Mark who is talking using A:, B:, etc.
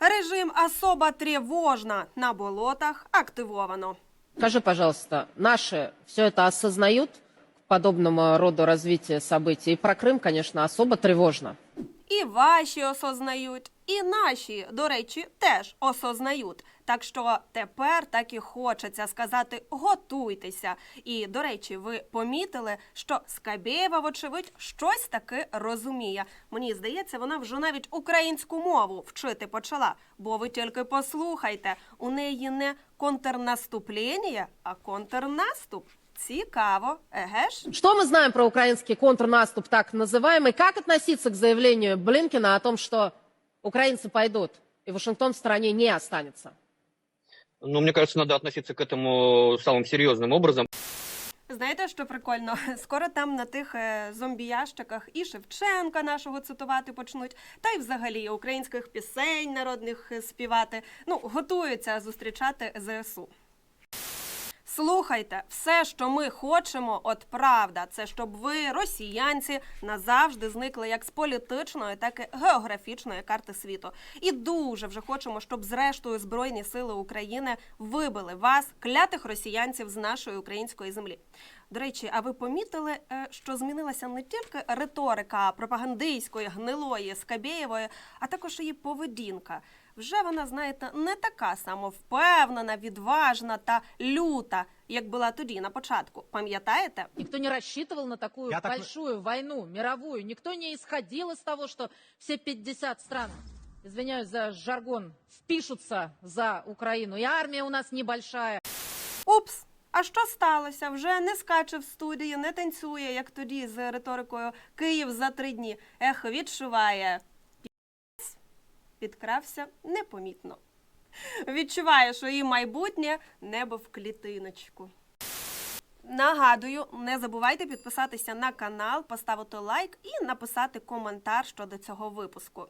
A: Режим особо тревожно на болотах активовано.
B: Скажи, пожалуйста, наши все это осознают к подобному роду развития событий? И про Крым, конечно, особо тревожно.
A: І ваші осознають, і наші, до речі, теж осознають. Так що тепер так і хочеться сказати готуйтеся. І до речі, ви помітили, що Скабєєва, вочевидь, щось таки розуміє. Мені здається, вона вже навіть українську мову вчити почала. Бо ви тільки послухайте, у неї не контрнаступлення, а контрнаступ. Цікаво, еге ж?
B: Что мы знаем про украинский контрнаступ, так называемый? Как относиться к заявлению Блинкина о том, что украинцы пойдут, и Вашингтон в стране не останется?
C: Ну, мне кажется, надо относиться к этому самым серьезным образом.
A: Знаєте, що прикольно? Скоро там на тих е, зомбіящиках і Шевченка нашого цитувати почнуть, та й взагалі українських пісень народних е, співати. Ну, готуються зустрічати ЗСУ. Слухайте, все, що ми хочемо, от правда, це щоб ви, росіянці, назавжди зникли як з політичної, так і географічної карти світу. І дуже вже хочемо, щоб зрештою Збройні сили України вибили вас, клятих росіянців, з нашої української землі. До речі, а ви помітили, е, що змінилася не тільки риторика пропагандистської, гнилої Скабєєвої, а також її поведінка. Вже вона, знаєте, не така самовпевнена, відважна та люта, як була тоді на початку. Пам'ятаєте?
B: Никто не рассчитывал на такую
D: Я так-
B: большую войну, мировую. Никто не исходил из того, что все 50 стран, извиняюсь за жаргон, впишутся за Украину. И армия у нас небольшая.
A: Упс! А що сталося? Вже не скаче в студії, не танцює, як тоді з риторикою Київ за три дні. Ех, відчуває. Підкрався непомітно. Відчуває, що її майбутнє небо в клітиночку. Нагадую, не забувайте підписатися на канал, поставити лайк і написати коментар щодо цього випуску.